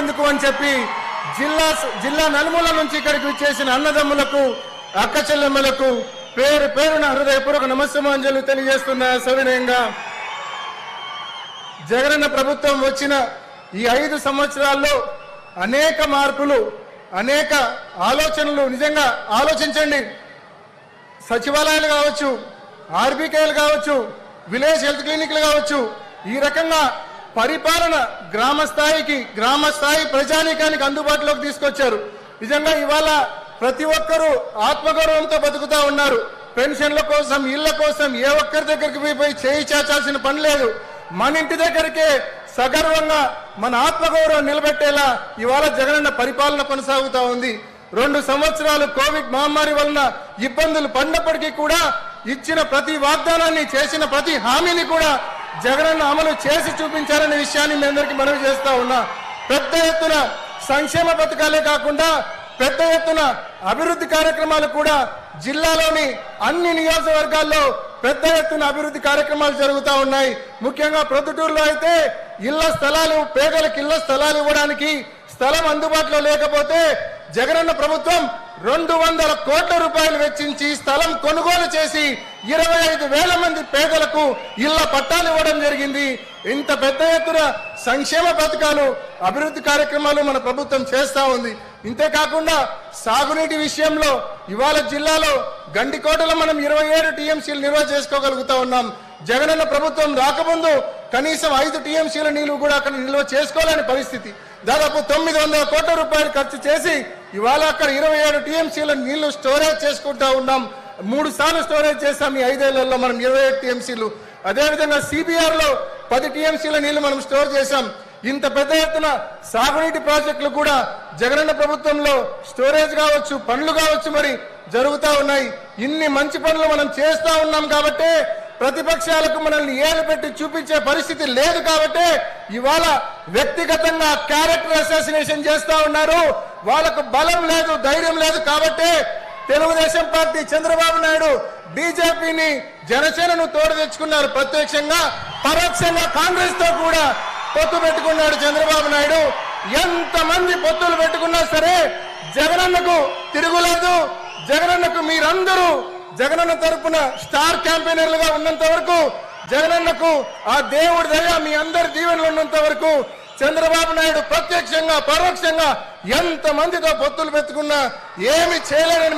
ఎందుకు అని చెప్పి జిల్లా జిల్లా నలుమూల నుంచి ఇక్కడికి వచ్చేసిన అన్నదమ్ములకు అక్క చెల్లెమ్మలకు పేరు పేరున హృదయపూర్వక నమస్సమాంజలు తెలియజేస్తున్న సవినయంగా. జగనన్న ప్రభుత్వం వచ్చిన ఈ ఐదు సంవత్సరాల్లో అనేక మార్పులు అనేక ఆలోచనలు నిజంగా ఆలోచించండి. సచివాలయాలు కావచ్చు ఆర్బీకేలు కావచ్చు విలేజ్ హెల్త్ క్లినిక్లు కావచ్చు ఈ రకంగా పరిపాలన గ్రామ స్థాయికి గ్రామ స్థాయి ప్రజానీకానికి అందుబాటులోకి తీసుకొచ్చారు. నిజంగా ఇవాళ ప్రతి ఒక్కరూ ఆత్మగౌరవంతో బతుకుతా ఉన్నారు. పెన్షన్ల కోసం ఇళ్ళ కోసం ఏ ఒక్కరి దగ్గరికి పోయి పోయి చేయి చాచాల్సిన పని లేదు. మన ఇంటి దగ్గరికే సగర్వంగా మన ఆత్మగౌరవం నిలబెట్టేలా ఇవాళ జగనన్న పరిపాలన కొనసాగుతా ఉంది. రెండు సంవత్సరాలు కోవిడ్ మహమ్మారి వలన ఇబ్బందులు పడినప్పటికీ కూడా ఇచ్చిన ప్రతి వాగ్దానాన్ని చేసిన ప్రతి హామీని కూడా జగనన్న అమలు చేసి చూపించాలనే విషయాన్ని మీ అందరికీ మనవి చేస్తా ఉన్నా. పెద్ద ఎత్తున సంక్షేమ పథకాలే కాకుండా పెద్ద ఎత్తున అభివృద్ధి కార్యక్రమాలు కూడా జిల్లాలోని అన్ని నియోజకవర్గాల్లో పెద్ద ఎత్తున అభివృద్ధి కార్యక్రమాలు జరుగుతూ ఉన్నాయి. ముఖ్యంగా ప్రొద్దుటూరులో అయితే ఇళ్ళ స్థలాలు పేదలకు ఇళ్ళ స్థలాలు ఇవ్వడానికి స్థలం అందుబాటులో లేకపోతే జగనన్న ప్రభుత్వం రెండు వందల కోట్ల రూపాయలు వెచ్చించి స్థలం కొనుగోలు చేసి ఇరవై ఐదు వేల మంది పేదలకు ఇళ్ళ పట్టాలు ఇవ్వడం జరిగింది. ఇంత పెద్ద ఎత్తున సంక్షేమ పథకాలు అభివృద్ధి కార్యక్రమాలు మన ప్రభుత్వం చేస్తా ఉంది. ఇంతేకాకుండా సాగునీటి విషయంలో ఇవాళ జిల్లాలో గండికోటలో మనం ఇరవై ఏడు టీఎంసీలు నిల్వ చేసుకోగలుగుతా ఉన్నాం. జగనన్న ప్రభుత్వం రాకముందు కనీసం ఐదు టీఎంసీల నీళ్ళు కూడా అక్కడ నిల్వ చేసుకోలేని పరిస్థితి. దాదాపు తొమ్మిది వందల కోట్ల రూపాయలు ఖర్చు చేసి ఇవాళ అక్కడ ఇరవై ఏడు టీఎంసీల నీళ్ళు స్టోరేజ్ చేసుకుంటా ఉన్నాం. మూడు సార్లు స్టోరేజ్ చేస్తాం ఈ ఐదేళ్ళలో మనం ఇరవై ఏడు టీఎంసీలు. అదేవిధంగా సిబిఆర్లో పది టీఎంసీల నీళ్ళు మనం స్టోర్ చేశాం. ఇంత పెద్ద ఎత్తున సాగునీటి ప్రాజెక్టులు కూడా జగనన్న ప్రభుత్వంలో స్టోరేజ్ కావచ్చు పనులు కావచ్చు మరి జరుగుతూ ఉన్నాయి. ఇన్ని మంచి పనులు మనం చేస్తా ఉన్నాం కాబట్టి ప్రతిపక్షాలకు మనల్ని ఏలు పెట్టి చూపించే పరిస్థితి లేదు కాబట్టి ఇవాళ వ్యక్తిగతంగా క్యారెక్టర్ అసోసినేషన్ చేస్తా ఉన్నారు. వాళ్ళకు బలం లేదు ధైర్యం లేదు కాబట్టి తెలుగుదేశం పార్టీ చంద్రబాబు నాయుడు బీజేపీని జనసేనను తోడు తెచ్చుకున్నారు. ప్రత్యక్షంగా పరోక్షంగా కాంగ్రెస్తో కూడా పొత్తు పెట్టుకున్నాడు చంద్రబాబు నాయుడు. ఎంతమంది పొత్తులు పెట్టుకున్నా సరే జగనన్నకు తిరుగులేదు. జగనన్నకు మీరందరూ జగనన్న తరపున స్టార్ క్యాంపెయినర్లుగా ఉన్నంత వరకు జగనన్నకు ఆ దేవుడి దయ మీ అందరి దీవెనలు ఉన్నంత వరకు చంద్రబాబు నాయుడు ప్రత్యక్షంగా పరోక్షంగా ఎంత మందితో పొత్తులు పెట్టుకున్నా ఏమి చేయలేనని